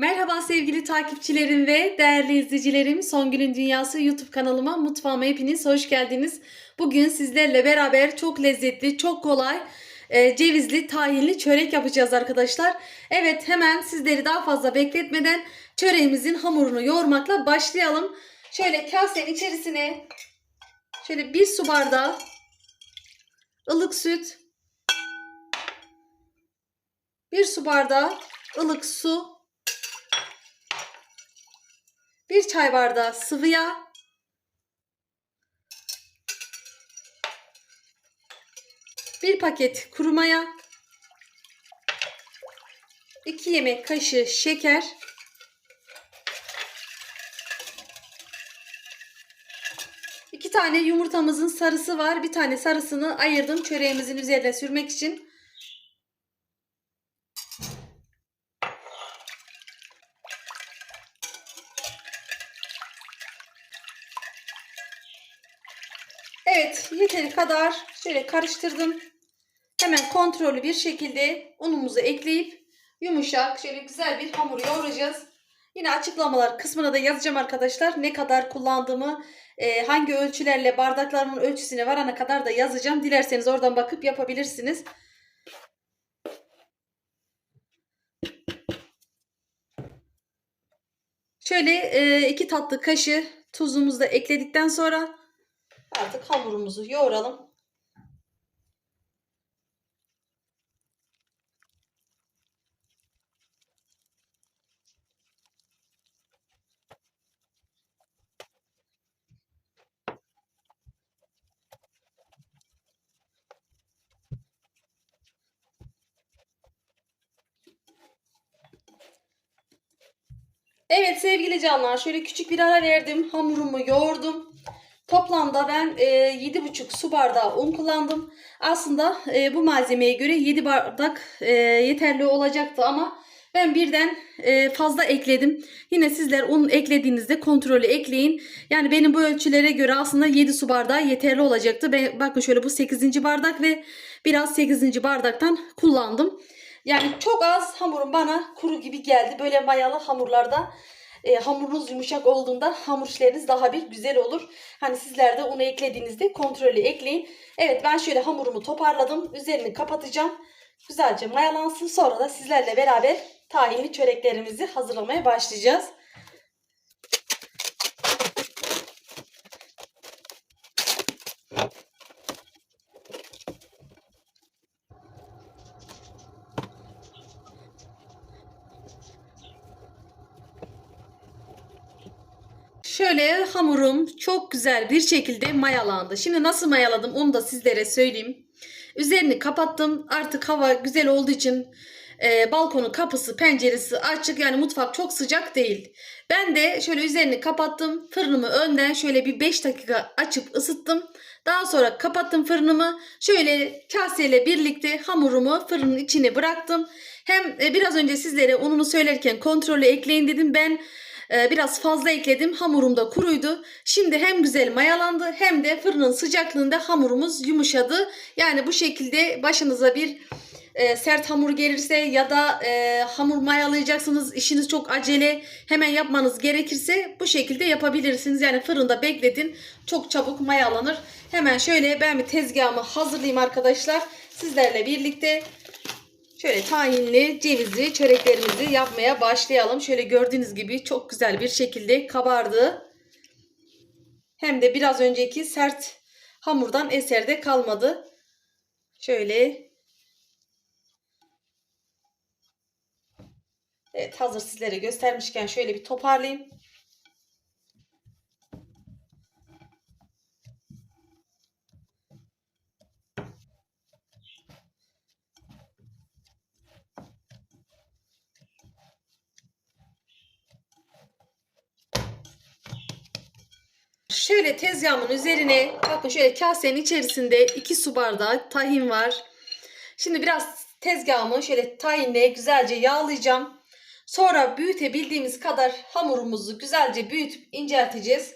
Merhaba sevgili takipçilerim ve değerli izleyicilerim. Songül'ün Dünyası YouTube kanalıma mutfağıma hepiniz hoş geldiniz. Bugün sizlerle beraber çok lezzetli, çok kolay e, cevizli, tahinli çörek yapacağız arkadaşlar. Evet hemen sizleri daha fazla bekletmeden çöreğimizin hamurunu yoğurmakla başlayalım. Şöyle kasenin içerisine şöyle bir su bardağı ılık süt, bir su bardağı ılık su, bir çay bardağı sıvı yağ, bir paket kuru maya, 2 yemek kaşığı şeker, iki tane yumurtamızın sarısı var. Bir tane sarısını ayırdım çöreğimizin üzerine sürmek için. Evet yeteri kadar şöyle karıştırdım. Hemen kontrollü bir şekilde unumuzu ekleyip yumuşak şöyle güzel bir hamur yoğuracağız. Yine açıklamalar kısmına da yazacağım arkadaşlar. Ne kadar kullandığımı, e, hangi ölçülerle bardaklarımın ölçüsüne varana kadar da yazacağım. Dilerseniz oradan bakıp yapabilirsiniz. Şöyle e, iki tatlı kaşığı tuzumuzu da ekledikten sonra Artık hamurumuzu yoğuralım. Evet sevgili canlar şöyle küçük bir ara verdim. Hamurumu yoğurdum. Toplamda ben e, 7,5 su bardağı un kullandım. Aslında e, bu malzemeye göre 7 bardak e, yeterli olacaktı ama ben birden e, fazla ekledim. Yine sizler un eklediğinizde kontrolü ekleyin. Yani benim bu ölçülere göre aslında 7 su bardağı yeterli olacaktı. Ben, bakın şöyle bu 8. bardak ve biraz 8. bardaktan kullandım. Yani çok az hamurum bana kuru gibi geldi. Böyle mayalı hamurlarda e, hamurunuz yumuşak olduğunda hamur işleriniz daha bir güzel olur. Hani sizler de unu eklediğinizde kontrollü ekleyin. Evet ben şöyle hamurumu toparladım. Üzerini kapatacağım. Güzelce mayalansın. Sonra da sizlerle beraber tahinli çöreklerimizi hazırlamaya başlayacağız. Şöyle hamurum çok güzel bir şekilde mayalandı. Şimdi nasıl mayaladım onu da sizlere söyleyeyim. Üzerini kapattım. Artık hava güzel olduğu için e, balkonun kapısı, penceresi açık. Yani mutfak çok sıcak değil. Ben de şöyle üzerini kapattım. Fırınımı önden şöyle bir 5 dakika açıp ısıttım. Daha sonra kapattım fırınımı. Şöyle kaseyle birlikte hamurumu fırının içine bıraktım. Hem e, biraz önce sizlere ununu söylerken kontrolü ekleyin dedim. Ben ee, biraz fazla ekledim. Hamurum da kuruydu. Şimdi hem güzel mayalandı hem de fırının sıcaklığında hamurumuz yumuşadı. Yani bu şekilde başınıza bir e, sert hamur gelirse ya da e, hamur mayalayacaksınız işiniz çok acele hemen yapmanız gerekirse bu şekilde yapabilirsiniz. Yani fırında bekletin çok çabuk mayalanır. Hemen şöyle ben bir tezgahımı hazırlayayım arkadaşlar. Sizlerle birlikte Şöyle tahinli cevizli çöreklerimizi yapmaya başlayalım. Şöyle gördüğünüz gibi çok güzel bir şekilde kabardı. Hem de biraz önceki sert hamurdan eserde kalmadı. Şöyle. Evet hazır sizlere göstermişken şöyle bir toparlayayım. Şöyle tezgahımın üzerine bakın şöyle kasenin içerisinde 2 su bardağı tahin var. Şimdi biraz tezgahımı şöyle tahinle güzelce yağlayacağım. Sonra büyütebildiğimiz kadar hamurumuzu güzelce büyütüp incelteceğiz.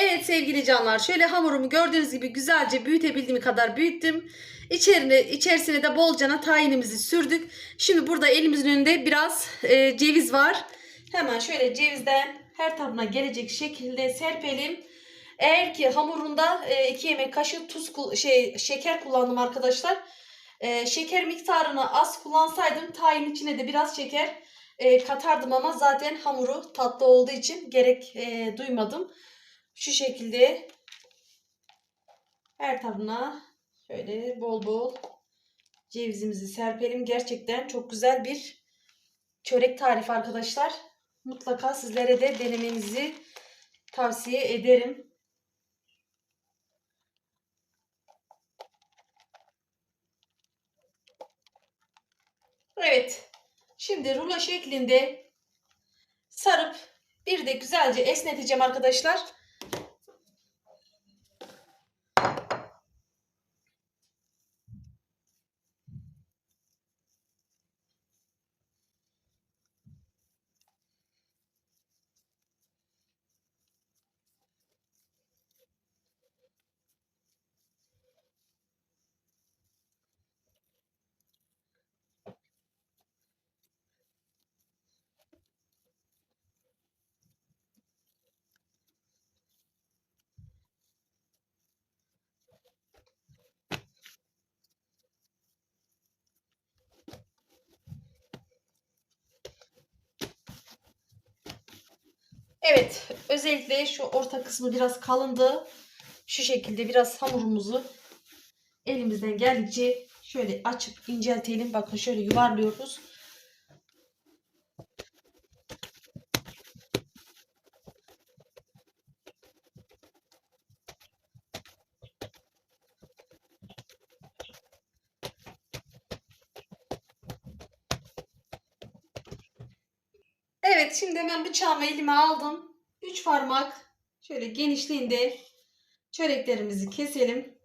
Evet sevgili canlar şöyle hamurumu gördüğünüz gibi güzelce büyütebildiğim kadar büyüttüm. İçerine, içerisine de bolcana tayinimizi sürdük. Şimdi burada elimizin önünde biraz e, ceviz var. Hemen şöyle cevizden her tarafına gelecek şekilde serpelim. Eğer ki hamurunda 2 yemek kaşığı tuz şey şeker kullandım arkadaşlar. E, şeker miktarını az kullansaydım tayin içine de biraz şeker e, katardım ama zaten hamuru tatlı olduğu için gerek e, duymadım. Şu şekilde her tarafına şöyle bol bol cevizimizi serpelim. Gerçekten çok güzel bir çörek tarifi arkadaşlar. Mutlaka sizlere de denemenizi tavsiye ederim. Evet. Şimdi rulo şeklinde sarıp bir de güzelce esneteceğim arkadaşlar. Evet, özellikle şu orta kısmı biraz kalındı. Şu şekilde biraz hamurumuzu elimizden geldikçe şöyle açıp inceltelim. Bakın şöyle yuvarlıyoruz. Evet şimdi hemen bıçağımı elime aldım. 3 parmak şöyle genişliğinde çöreklerimizi keselim.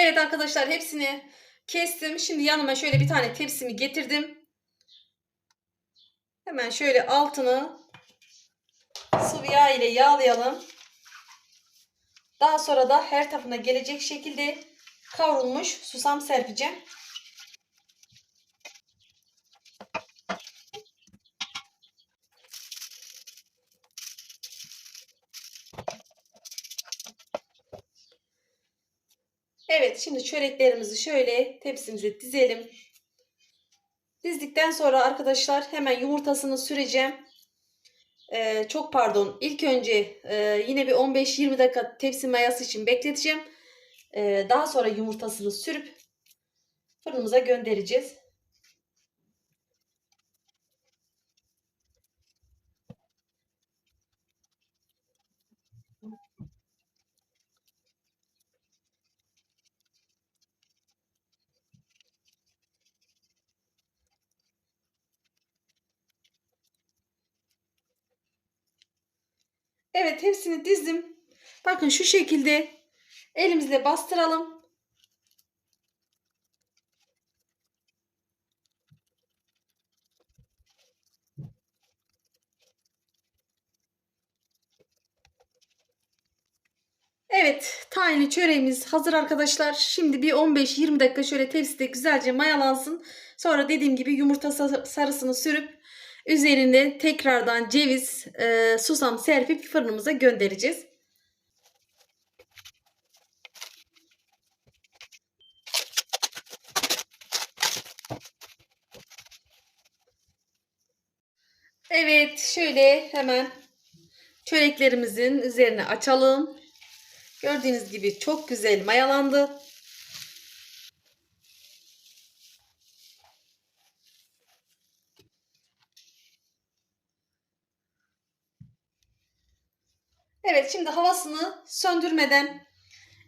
Evet arkadaşlar hepsini kestim. Şimdi yanıma şöyle bir tane tepsimi getirdim. Hemen şöyle altını sıvı yağ ile yağlayalım. Daha sonra da her tarafına gelecek şekilde kavrulmuş susam serpeceğim. Şimdi çöreklerimizi şöyle tepsimize dizelim. Dizdikten sonra arkadaşlar hemen yumurtasını süreceğim. Ee, çok pardon. İlk önce e, yine bir 15-20 dakika tepsi mayası için bekleteceğim. Ee, daha sonra yumurtasını sürüp fırınımıza göndereceğiz. Evet hepsini dizdim. Bakın şu şekilde elimizle bastıralım. Evet, tayini çöreğimiz hazır arkadaşlar. Şimdi bir 15-20 dakika şöyle tepside güzelce mayalansın. Sonra dediğim gibi yumurta sarısını sürüp üzerine tekrardan ceviz, e, susam serpip fırınımıza göndereceğiz. Evet, şöyle hemen çöreklerimizin üzerine açalım. Gördüğünüz gibi çok güzel mayalandı. Şimdi havasını söndürmeden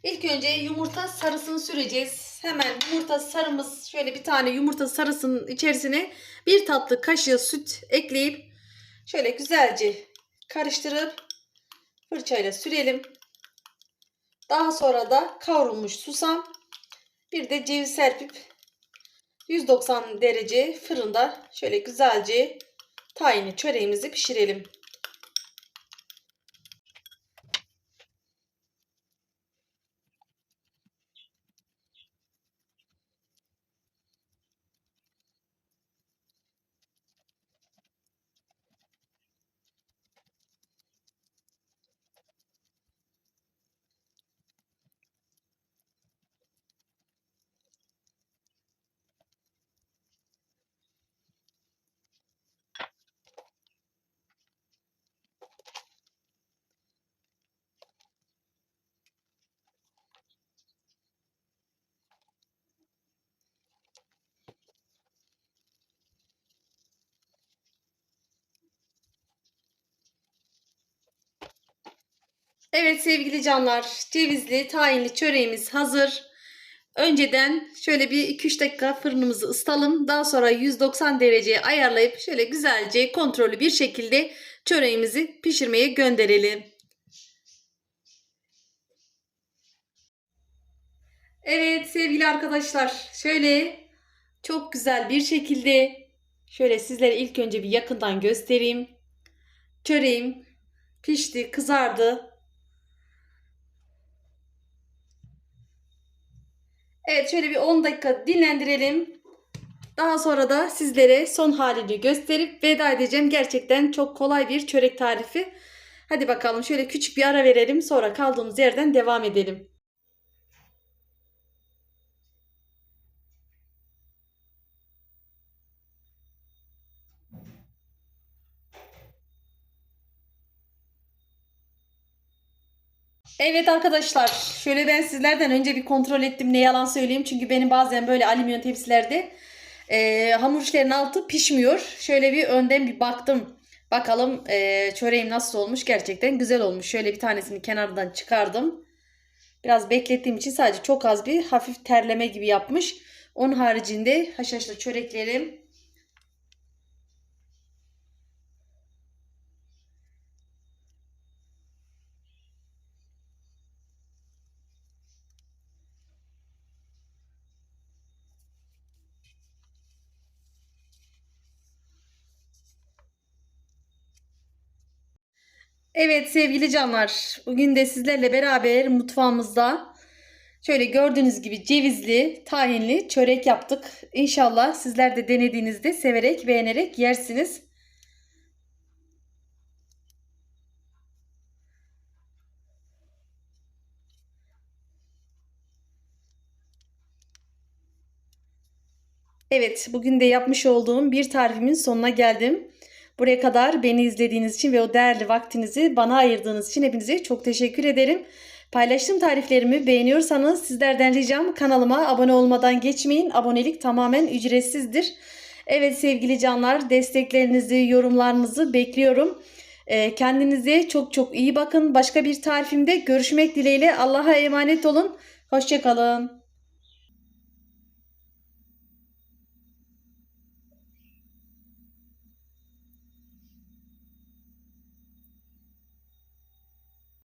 ilk önce yumurta sarısını süreceğiz. Hemen yumurta sarımız şöyle bir tane yumurta sarısının içerisine bir tatlı kaşığı süt ekleyip şöyle güzelce karıştırıp fırçayla sürelim. Daha sonra da kavrulmuş susam bir de ceviz serpip 190 derece fırında şöyle güzelce tahinli çöreğimizi pişirelim. Evet sevgili canlar, cevizli, tahinli çöreğimiz hazır. Önceden şöyle bir 2-3 dakika fırınımızı ısıtalım. Daha sonra 190 dereceye ayarlayıp şöyle güzelce kontrollü bir şekilde çöreğimizi pişirmeye gönderelim. Evet sevgili arkadaşlar, şöyle çok güzel bir şekilde şöyle sizlere ilk önce bir yakından göstereyim. Çöreğim pişti, kızardı. Evet şöyle bir 10 dakika dinlendirelim. Daha sonra da sizlere son halini gösterip veda edeceğim. Gerçekten çok kolay bir çörek tarifi. Hadi bakalım şöyle küçük bir ara verelim. Sonra kaldığımız yerden devam edelim. Evet arkadaşlar şöyle ben sizlerden önce bir kontrol ettim ne yalan söyleyeyim. Çünkü benim bazen böyle alüminyum tepsilerde e, hamur işlerinin altı pişmiyor. Şöyle bir önden bir baktım. Bakalım e, çöreğim nasıl olmuş. Gerçekten güzel olmuş. Şöyle bir tanesini kenardan çıkardım. Biraz beklettiğim için sadece çok az bir hafif terleme gibi yapmış. Onun haricinde haşhaşlı çöreklerim Evet sevgili canlar, bugün de sizlerle beraber mutfağımızda şöyle gördüğünüz gibi cevizli, tahinli çörek yaptık. İnşallah sizler de denediğinizde severek, beğenerek yersiniz. Evet, bugün de yapmış olduğum bir tarifimin sonuna geldim. Buraya kadar beni izlediğiniz için ve o değerli vaktinizi bana ayırdığınız için hepinize çok teşekkür ederim. Paylaştığım tariflerimi beğeniyorsanız sizlerden ricam kanalıma abone olmadan geçmeyin. Abonelik tamamen ücretsizdir. Evet sevgili canlar desteklerinizi, yorumlarınızı bekliyorum. Ee, kendinize çok çok iyi bakın. Başka bir tarifimde görüşmek dileğiyle Allah'a emanet olun. Hoşçakalın.